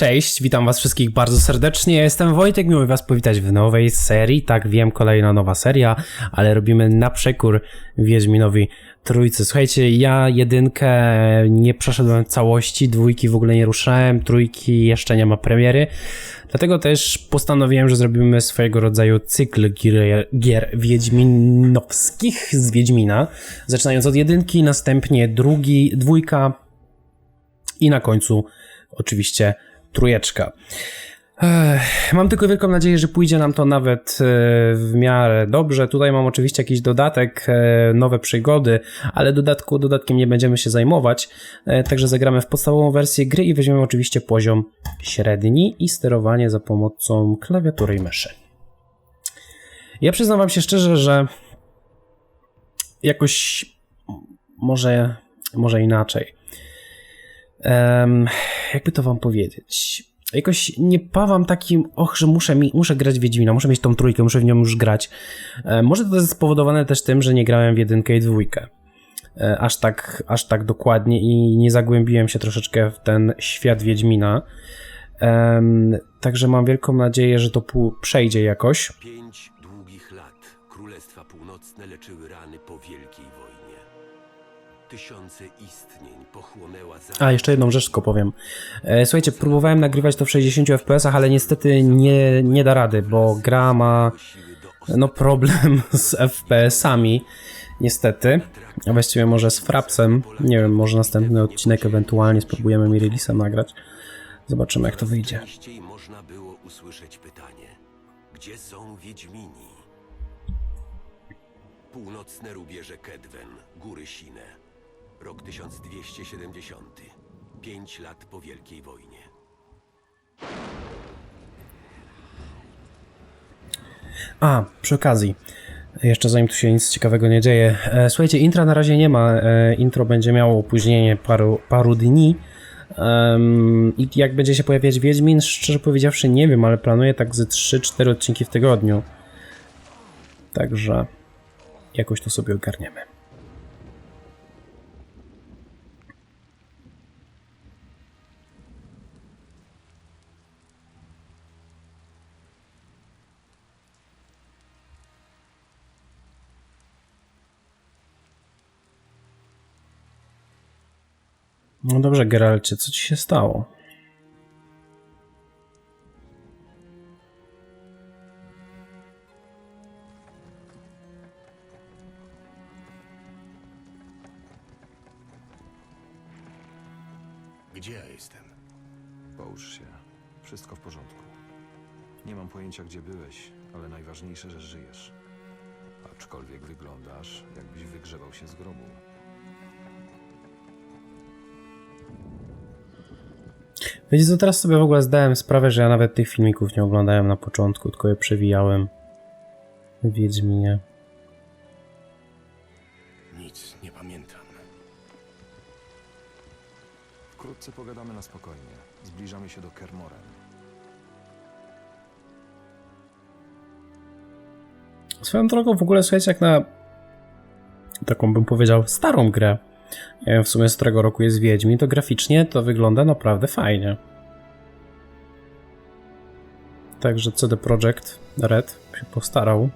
Cześć, witam was wszystkich bardzo serdecznie. Ja Jestem Wojtek, miło was powitać w nowej serii. Tak, wiem, kolejna nowa seria, ale robimy na przekór Wiedźminowi Trójcy. Słuchajcie, ja jedynkę nie przeszedłem całości, dwójki w ogóle nie ruszałem, trójki jeszcze nie ma premiery. Dlatego też postanowiłem, że zrobimy swojego rodzaju cykl gier, gier wiedźminowskich z Wiedźmina. Zaczynając od jedynki, następnie drugi, dwójka i na końcu oczywiście trójeczka. Ech, Mam tylko wielką nadzieję, że pójdzie nam to nawet e, w miarę dobrze. Tutaj mam oczywiście jakiś dodatek, e, nowe przygody, ale dodatku, dodatkiem nie będziemy się zajmować. E, Także zagramy w podstawową wersję gry i weźmiemy oczywiście poziom średni i sterowanie za pomocą klawiatury i myszy. Ja przyznam wam się szczerze, że jakoś może, może inaczej. Em, jakby to wam powiedzieć? Jakoś nie pawam takim, och, że muszę, mi, muszę grać w Wiedźmina, muszę mieć tą trójkę, muszę w nią już grać. E, może to jest spowodowane też tym, że nie grałem w jedynkę i dwójkę. E, aż tak, aż tak dokładnie i nie zagłębiłem się troszeczkę w ten świat Wiedźmina. Em, także mam wielką nadzieję, że to przejdzie jakoś. Pięć długich lat Królestwa Północne leczyły rany po Wojnie. Tysiące istnień pochłonęła za... A, jeszcze jedną rzecz tylko powiem. E, Słuchajcie, próbowałem nagrywać to w 60 fps, ale niestety nie, nie da rady, bo gra ma no problem z FPS-ami, niestety. A właściwie może z Frapsem. Nie wiem, może następny odcinek ewentualnie spróbujemy mi release'em nagrać. Zobaczymy jak to wyjdzie. Można było usłyszeć pytanie. Gdzie są Wiedźmini? Północne rubieże Kedwen, góry Sine. Rok 1270. Pięć lat po Wielkiej Wojnie. A, przy okazji, jeszcze zanim tu się nic ciekawego nie dzieje. E, słuchajcie, intra na razie nie ma. E, intro będzie miało opóźnienie paru, paru dni. Em, I jak będzie się pojawiać Wiedźmin, szczerze powiedziawszy nie wiem, ale planuję tak ze 3-4 odcinki w tygodniu. Także jakoś to sobie ogarniemy. No dobrze, Geralcie, co ci się stało? Gdzie ja jestem? Połóż się. Wszystko w porządku. Nie mam pojęcia, gdzie byłeś, ale najważniejsze, że żyjesz. Aczkolwiek wyglądasz, jakbyś wygrzewał się z grobu. Wiecie co, teraz sobie w ogóle zdałem sprawę, że ja nawet tych filmików nie oglądałem na początku, tylko je przewijałem Wiedźminie. Nic nie pamiętam. Wkrótce pogadamy na spokojnie. Zbliżamy się do Kermoren. Swoją drogą w ogóle słuchajcie, jak na taką bym powiedział starą grę, w sumie z którego roku jest Wiedźmin, to graficznie to wygląda naprawdę fajnie. Także CD Projekt Red się postarał.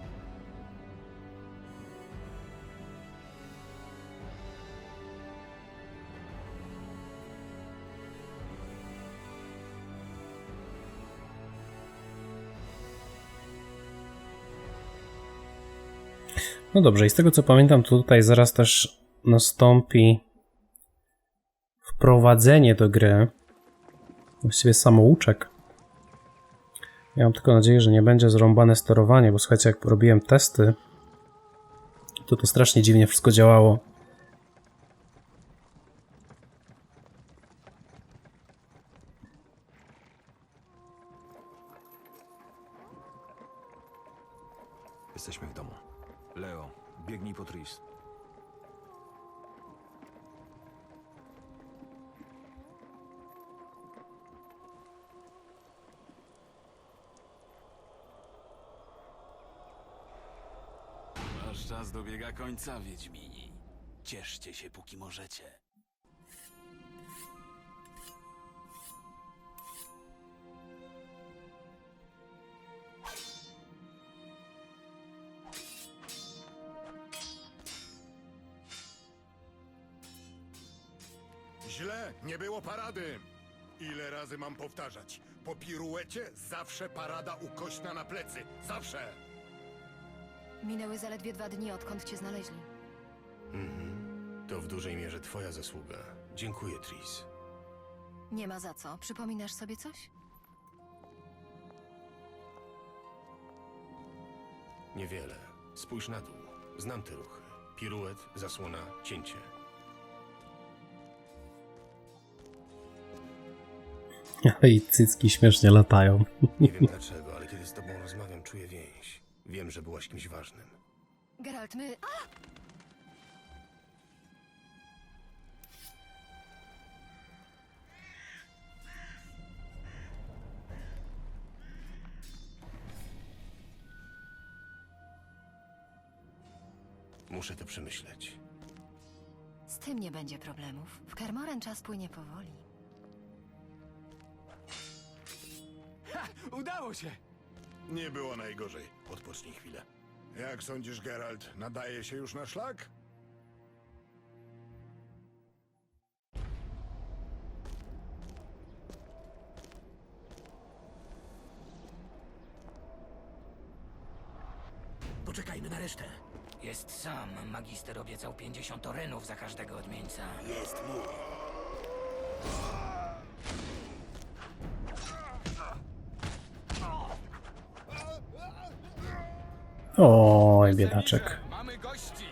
No dobrze, i z tego co pamiętam, tutaj zaraz też nastąpi wprowadzenie do gry. Właściwie samouczek. Ja mam tylko nadzieję, że nie będzie zrąbane sterowanie, bo słuchajcie, jak robiłem testy, to to strasznie dziwnie wszystko działało. możecie. Źle, nie było parady. Ile razy mam powtarzać? Po piruecie zawsze parada ukośna na plecy. Zawsze! Minęły zaledwie dwa dni, odkąd cię znaleźli. Mhm. To w dużej mierze twoja zasługa. Dziękuję, Tris. Nie ma za co. Przypominasz sobie coś? Niewiele. Spójrz na dół. Znam te ruchy. Piruet, zasłona, cięcie. I cycki śmiesznie latają. Nie wiem dlaczego, ale kiedy z tobą rozmawiam, czuję więź. Wiem, że byłaś kimś ważnym. Geralt, my... A! Muszę to przemyśleć. Z tym nie będzie problemów. W Kermoren czas płynie powoli. Udało się! Nie było najgorzej. Odpocznij chwilę. Jak sądzisz, Geralt, nadaje się już na szlak? Poczekajmy na resztę. Jest sam. Magister obiecał 50 orenów za każdego odmieńca. Jest mój. Oj, biedaczek. Mamy gości!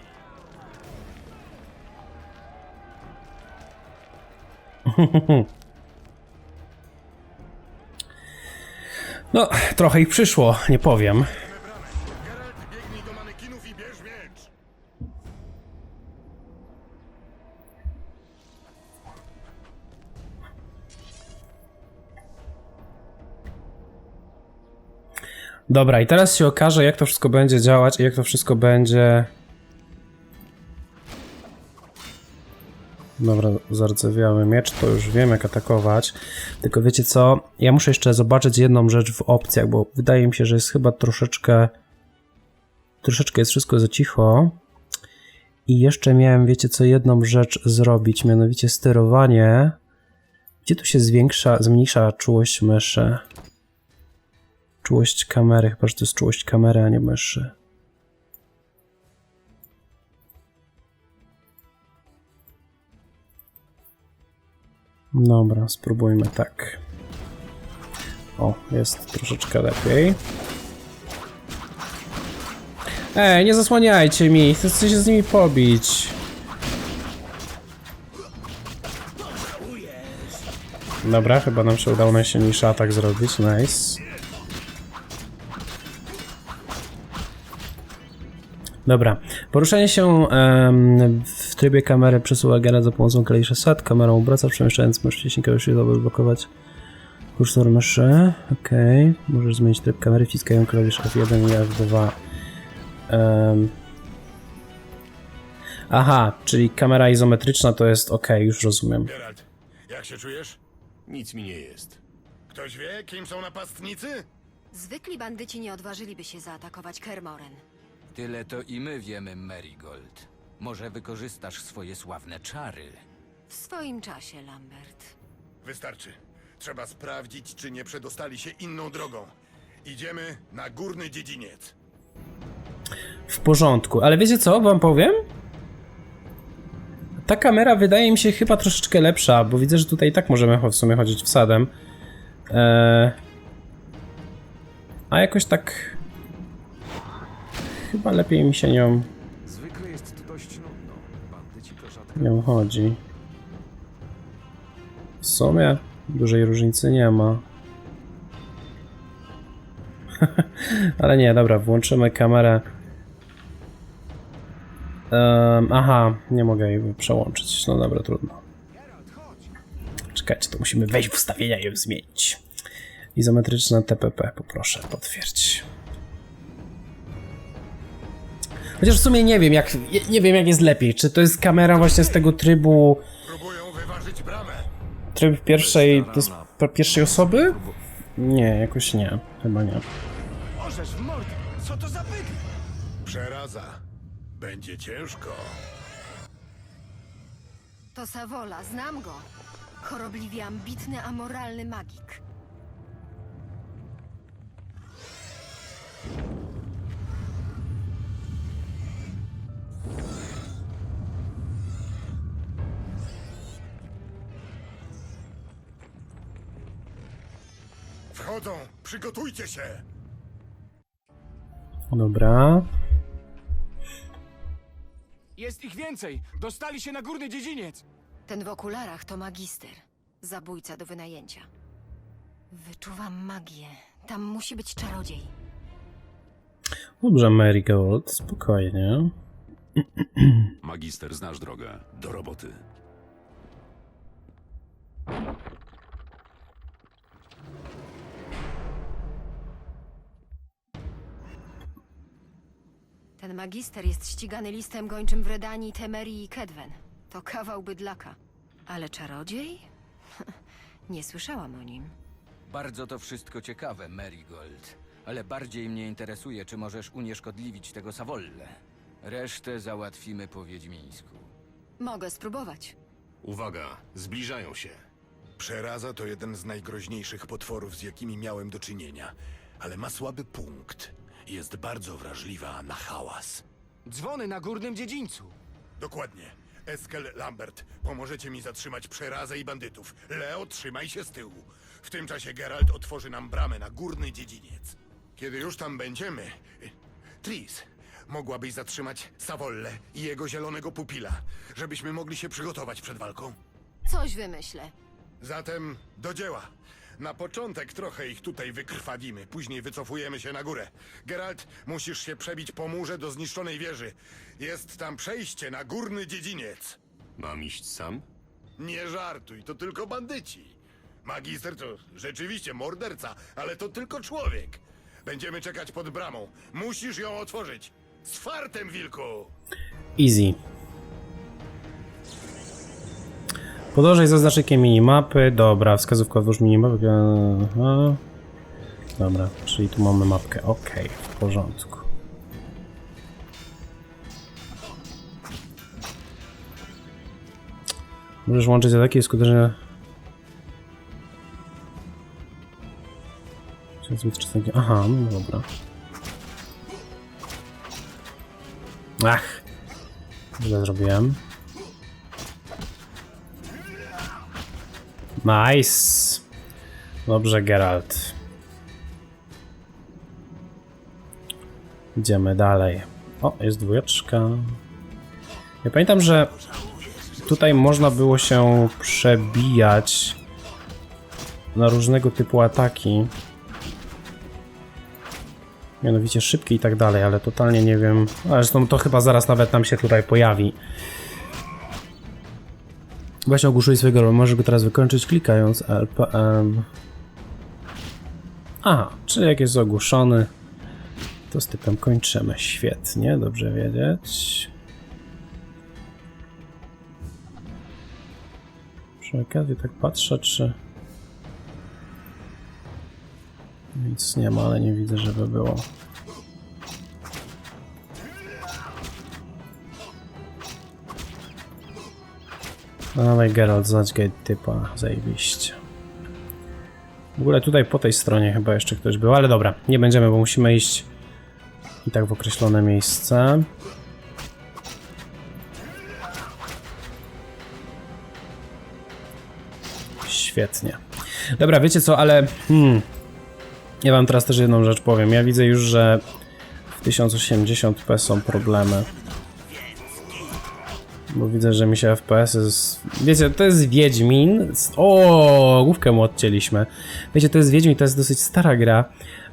No, trochę ich przyszło, nie powiem. Dobra, i teraz się okaże, jak to wszystko będzie działać i jak to wszystko będzie... Dobra, zardzewiały miecz, to już wiem jak atakować. Tylko wiecie co, ja muszę jeszcze zobaczyć jedną rzecz w opcjach, bo wydaje mi się, że jest chyba troszeczkę... Troszeczkę jest wszystko za cicho. I jeszcze miałem, wiecie co, jedną rzecz zrobić, mianowicie sterowanie. Gdzie tu się zwiększa, zmniejsza czułość myszy? Czułość kamery, chyba że to jest czułość kamery, a nie myszy. Dobra, spróbujmy tak. O, jest troszeczkę lepiej. Ej, nie zasłaniajcie mi, chcę się z nimi pobić. Dobra, chyba nam się udało najsilniejszy atak zrobić, nice. Dobra. Poruszanie się em, w trybie kamery przesuwa gena za pomocą klawisza SAT. Kamerą obraca, przemieszczając mysz wcześniej klawiszy, aby odblokować kursor myszy. Okej. Możesz zmienić tryb kamery, wciskają klawisz F1 i F2. Em. Aha, czyli kamera izometryczna to jest ok, już rozumiem. Geralt, jak się czujesz? Nic mi nie jest. Ktoś wie, kim są napastnicy? Zwykli bandyci nie odważyliby się zaatakować Kermoren. Tyle to i my wiemy, Marigold. Może wykorzystasz swoje sławne czary. W swoim czasie, Lambert. Wystarczy. Trzeba sprawdzić, czy nie przedostali się inną drogą. Idziemy na górny dziedziniec. W porządku, ale wiecie co, wam powiem? Ta kamera wydaje mi się chyba troszeczkę lepsza, bo widzę, że tutaj i tak możemy w sumie chodzić wsadem. Eee... A jakoś tak... Chyba lepiej mi się nią, Zwykle jest dość nudno. Bandyci to nią chodzi. W sumie dużej różnicy nie ma. Ale nie, dobra, włączymy kamerę. Em, aha, nie mogę jej przełączyć. No dobra, trudno. Czekajcie, to musimy wejść w ustawienia i ją zmienić. Izometryczne TPP, poproszę, potwierdź. Chociaż w sumie nie wiem, jak, nie wiem, jak jest lepiej. Czy to jest kamera właśnie z tego trybu, Próbują wyważyć bramę. tryb pierwszej, to jest p- pierwszej osoby? Nie, jakoś nie, chyba nie. Możesz w mordę! Co to za byk? Przeraza. Będzie ciężko. To Savola, znam go. Chorobliwie ambitny, amoralny magik. Przygotujcie się! Dobra. Jest ich więcej! Dostali się na górny dziedziniec! Ten w okularach to magister. Zabójca do wynajęcia. Wyczuwam magię. Tam musi być czarodziej. Dobrze, Marigold, spokojnie. Magister, znasz drogę. Do roboty. Magister jest ścigany listem gończym w Redanii, Temerii i Kedwen. To kawał bydlaka. Ale czarodziej? Nie słyszałam o nim. Bardzo to wszystko ciekawe, Marigold. Ale bardziej mnie interesuje, czy możesz unieszkodliwić tego Savolle. Resztę załatwimy po wiedźmińsku. Mogę spróbować. Uwaga, zbliżają się. Przeraza to jeden z najgroźniejszych potworów, z jakimi miałem do czynienia, ale ma słaby punkt. Jest bardzo wrażliwa na hałas. Dzwony na górnym dziedzińcu! Dokładnie. Eskel Lambert, pomożecie mi zatrzymać przerazę i bandytów. Leo, trzymaj się z tyłu. W tym czasie Geralt otworzy nam bramę na górny dziedziniec. Kiedy już tam będziemy... y, Tris, mogłabyś zatrzymać Savolle i jego zielonego pupila, żebyśmy mogli się przygotować przed walką? Coś wymyślę. Zatem do dzieła. Na początek trochę ich tutaj wykrwawimy, później wycofujemy się na górę. Geralt, musisz się przebić po murze do zniszczonej wieży. Jest tam przejście na górny dziedziniec. Mam iść sam? Nie żartuj, to tylko bandyci. Magister to rzeczywiście morderca, ale to tylko człowiek. Będziemy czekać pod bramą. Musisz ją otworzyć. Z fartem, wilku! Easy. Podążaj za znaczkiem minimapy. Dobra, wskazówka odłóż minimapę. Aha. Dobra, czyli tu mamy mapkę. Ok, w porządku. Możesz łączyć ataki skutecznie. Zbyt czasem- Aha, no dobra. Ach, źle zrobiłem. Nice. Dobrze, Geralt. Idziemy dalej. O, jest dwójeczka. Ja pamiętam, że tutaj można było się przebijać na różnego typu ataki. Mianowicie szybkie i tak dalej, ale totalnie nie wiem. Zresztą to chyba zaraz nawet nam się tutaj pojawi. Właśnie ogłuszyli swojego rola. Możesz go teraz wykończyć klikając LPM. Aha, czyli jak jest ogłuszony, to z typem kończymy. Świetnie, dobrze wiedzieć. Przy okazji tak patrzę, czy... Nic nie ma, ale nie widzę, żeby było. No dawaj Geralt, znać gate typa, zajebiście. W ogóle tutaj po tej stronie chyba jeszcze ktoś był, ale dobra, nie będziemy, bo musimy iść i tak w określone miejsce. Świetnie. Dobra, wiecie co, ale hmm, ja wam teraz też jedną rzecz powiem. Ja widzę już, że w 1080p są problemy. Bo widzę, że mi się FPS jest... Wiecie, to jest Wiedźmin. O, główkę mu odcięliśmy. Wiecie, to jest Wiedźmin, to jest dosyć stara gra,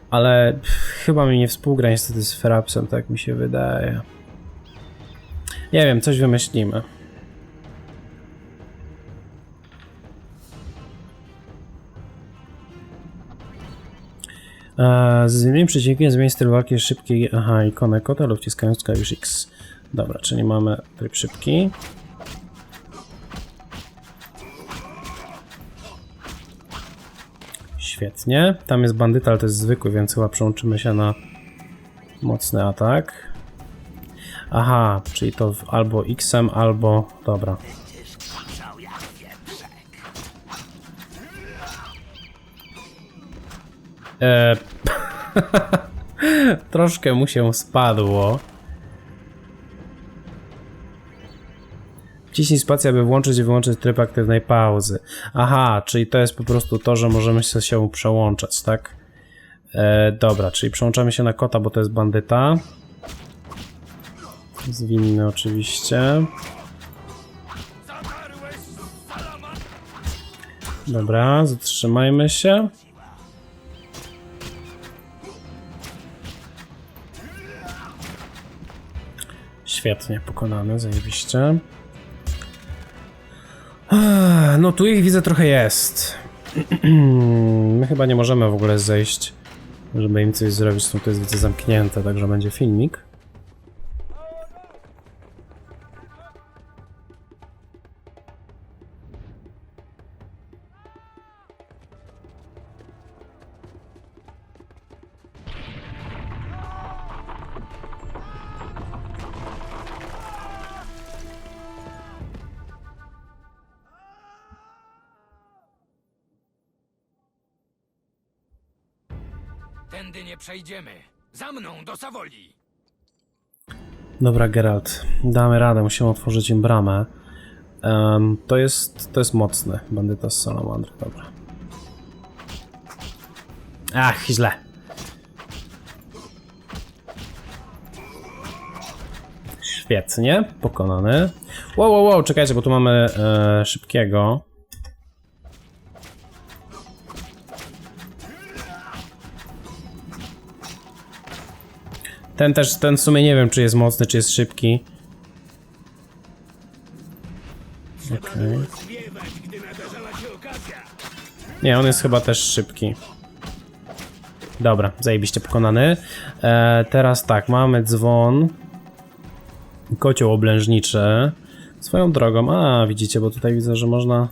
ale pff, chyba mi nie współgra niestety z Frapsem, tak mi się wydaje. Nie wiem, coś wymyślimy. Z zmieniem przeciwnikiem zmień styl walki szybkiej. Aha, ikonę kota lub wciskając klawisz X. Dobra, czyli mamy tryb szybki. Świetnie. Tam jest bandyta, ale to jest zwykły, więc chyba przełączymy się na mocny atak. Aha, czyli to albo X-em, albo... Dobra. Eee, troszkę mu się spadło. Wciśnij spację, aby włączyć i wyłączyć tryb aktywnej pauzy. Aha, czyli to jest po prostu to, że możemy się, przełączać, tak? E, dobra, czyli przełączamy się na kota, bo to jest bandyta. Zwinny oczywiście. Dobra, zatrzymajmy się. Świetnie, pokonany, zajebiście. No tu ich widzę trochę jest. My chyba nie możemy w ogóle zejść, żeby im coś zrobić. No to jest widzę zamknięte, także będzie filmik. Przejdziemy. Za mną do Sawoli. Dobra, Geralt, damy radę, musimy otworzyć im bramę. Em, to jest, to jest mocny bandyta z Salamandry, dobra. Ach, źle. Świetnie, pokonany. Wow, wow, wow, czekajcie, bo tu mamy e, szybkiego. Ten też, ten w sumie nie wiem, czy jest mocny, czy jest szybki. Okej. Nie, on jest chyba też szybki. Dobra, zajebiście pokonany. E, teraz tak, mamy dzwon. Kocioł oblężniczy. Swoją drogą, a widzicie, bo tutaj widzę, że można...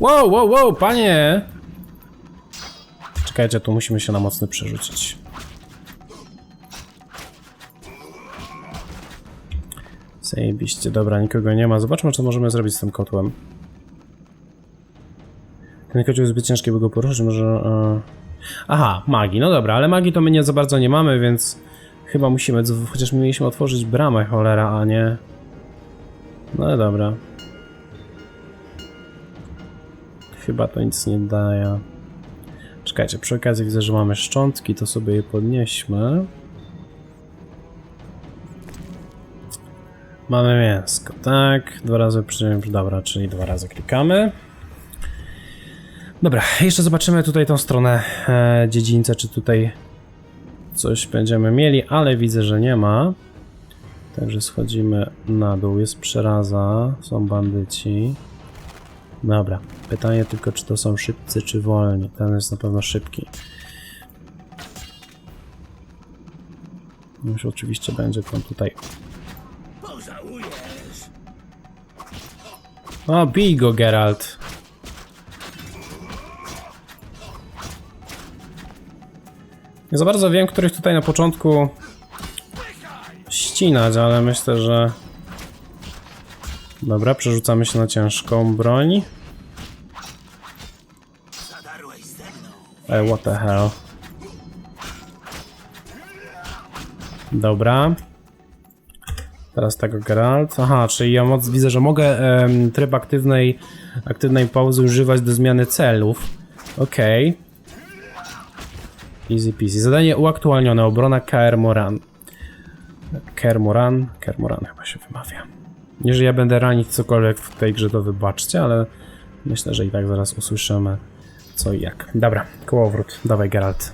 Wow, wow, wow, panie! Czekajcie, tu musimy się na mocny przerzucić. Zajebiście, dobra, nikogo nie ma. Zobaczmy, co możemy zrobić z tym kotłem. Ten kocioł jest zbyt ciężki, by go poruszyć, może... E... Aha, magii, no dobra, ale magii to my nie za bardzo nie mamy, więc... Chyba musimy, chociaż my mieliśmy otworzyć bramę, cholera, a nie... No dobra. Chyba to nic nie daje. Czekajcie, przy okazji widzę, że mamy szczątki, to sobie je podnieśmy. Mamy mięsko, tak. Dwa razy przy... Dobra, czyli dwa razy klikamy. Dobra, jeszcze zobaczymy tutaj tą stronę e, dziedzińca, czy tutaj coś będziemy mieli, ale widzę, że nie ma. Także schodzimy na dół. Jest przeraza, są bandyci. Dobra, pytanie tylko, czy to są szybcy, czy wolni. Ten jest na pewno szybki. Już oczywiście będzie tam tutaj O, bij go, Geralt. Nie za bardzo wiem, których tutaj na początku ścinać, ale myślę, że... Dobra, przerzucamy się na ciężką broń. E, what the hell. Dobra. Teraz tego Geralt. Aha, czyli ja moc widzę, że mogę em, tryb aktywnej, aktywnej pauzy używać do zmiany celów. Okej. Easy peasy. Zadanie uaktualnione. Obrona KR Moran. KR Moran. KR Moran chyba się wymawia. Jeżeli ja będę ranić cokolwiek w tej grze, to wybaczcie, ale myślę, że i tak zaraz usłyszymy co i jak. Dobra, kołowrót. Dawaj Geralt.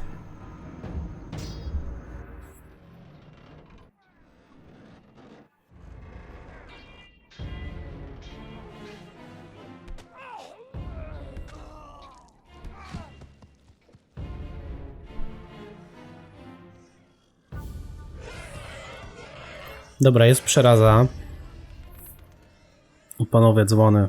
Dobra, jest przeraza. Panowie dzwony.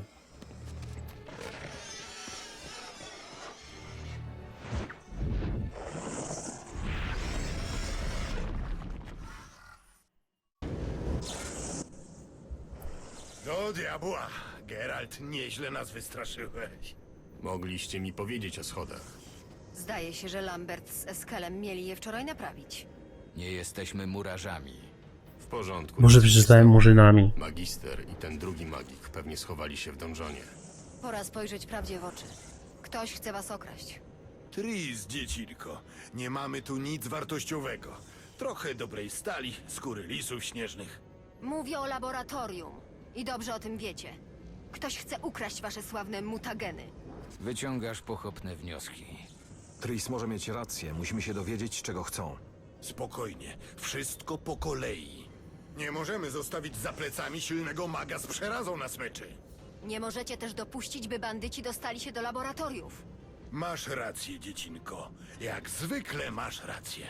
Do diabła! Geralt, nieźle nas wystraszyłeś. Mogliście mi powiedzieć o schodach. Zdaje się, że Lambert z Eskelem mieli je wczoraj naprawić. Nie jesteśmy murarzami. Porządku. Może przeczytałem murzynami. Magister i ten drugi magik pewnie schowali się w donżonie. Pora spojrzeć prawdzie w oczy. Ktoś chce was okraść. Tris, dziecinko. Nie mamy tu nic wartościowego. Trochę dobrej stali, skóry lisów śnieżnych. Mówię o laboratorium. I dobrze o tym wiecie. Ktoś chce ukraść wasze sławne mutageny. Wyciągasz pochopne wnioski. Tris może mieć rację, musimy się dowiedzieć, czego chcą. Spokojnie, wszystko po kolei. Nie możemy zostawić za plecami silnego maga z przerazą na smyczy. Nie możecie też dopuścić, by bandyci dostali się do laboratoriów. Masz rację, dziecinko. Jak zwykle masz rację.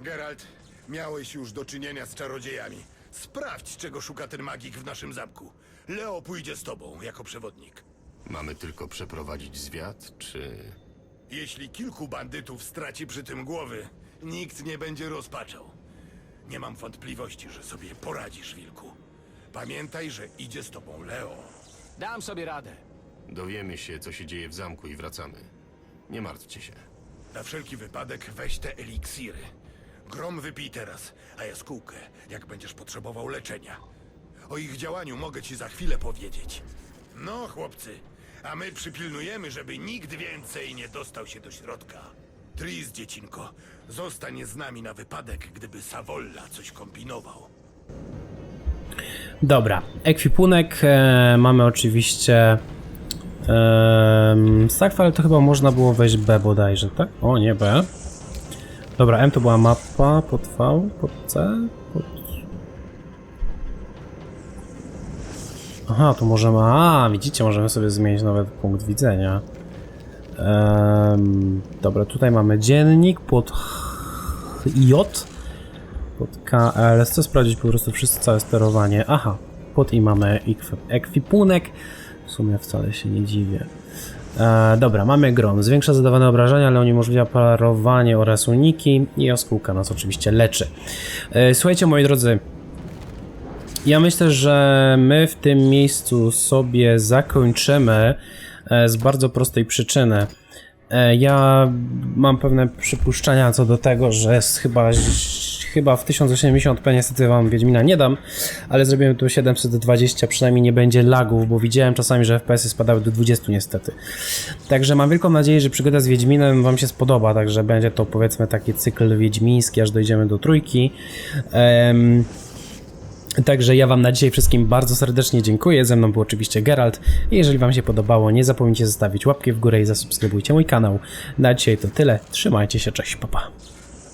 Geralt, miałeś już do czynienia z czarodziejami. Sprawdź, czego szuka ten magik w naszym zamku. Leo pójdzie z tobą jako przewodnik. Mamy tylko przeprowadzić zwiat, czy... Jeśli kilku bandytów straci przy tym głowy, nikt nie będzie rozpaczał. Nie mam wątpliwości, że sobie poradzisz, Wilku. Pamiętaj, że idzie z tobą Leo. Dam sobie radę. Dowiemy się, co się dzieje w zamku i wracamy. Nie martwcie się. Na wszelki wypadek weź te eliksiry. Grom wypij teraz, a jaskółkę, jak będziesz potrzebował leczenia. O ich działaniu mogę ci za chwilę powiedzieć. No, chłopcy, a my przypilnujemy, żeby nikt więcej nie dostał się do środka. Tris, dziecinko, zostań z nami na wypadek, gdyby Savolla coś kombinował. Dobra, ekwipunek e, mamy oczywiście e, ale to chyba można było wejść B bodajże, tak? O, nie B. Dobra, M to była mapa, pod V, pod C, pod... Aha, tu możemy, a widzicie, możemy sobie zmienić nawet punkt widzenia. Em, dobra, tutaj mamy dziennik pod J. Pod KL. Chcę sprawdzić po prostu wszystko całe sterowanie. Aha, pod i mamy ekwi- ekwipunek. W sumie wcale się nie dziwię. E, dobra, mamy grom. Zwiększa zadawane obrażenia, ale uniemożliwia parowanie oraz uniki. I jaskółka nas oczywiście leczy. E, słuchajcie, moi drodzy. Ja myślę, że my w tym miejscu sobie zakończymy e, z bardzo prostej przyczyny. E, Ja mam pewne przypuszczenia co do tego, że jest chyba, chyba w 1080p niestety wam Wiedźmina nie dam, ale zrobiłem tu 720, przynajmniej nie będzie lagów, bo widziałem czasami, że FPS-y spadały do 20 niestety. Także mam wielką nadzieję, że przygoda z Wiedźminem wam się spodoba, także będzie to powiedzmy taki cykl wiedźmiński, aż dojdziemy do trójki. Em, Także ja Wam na dzisiaj wszystkim bardzo serdecznie dziękuję. Ze mną był oczywiście Geralt. Jeżeli Wam się podobało, nie zapomnijcie zostawić łapki w górę i zasubskrybujcie mój kanał. Na dzisiaj to tyle. Trzymajcie się, cześć, papa.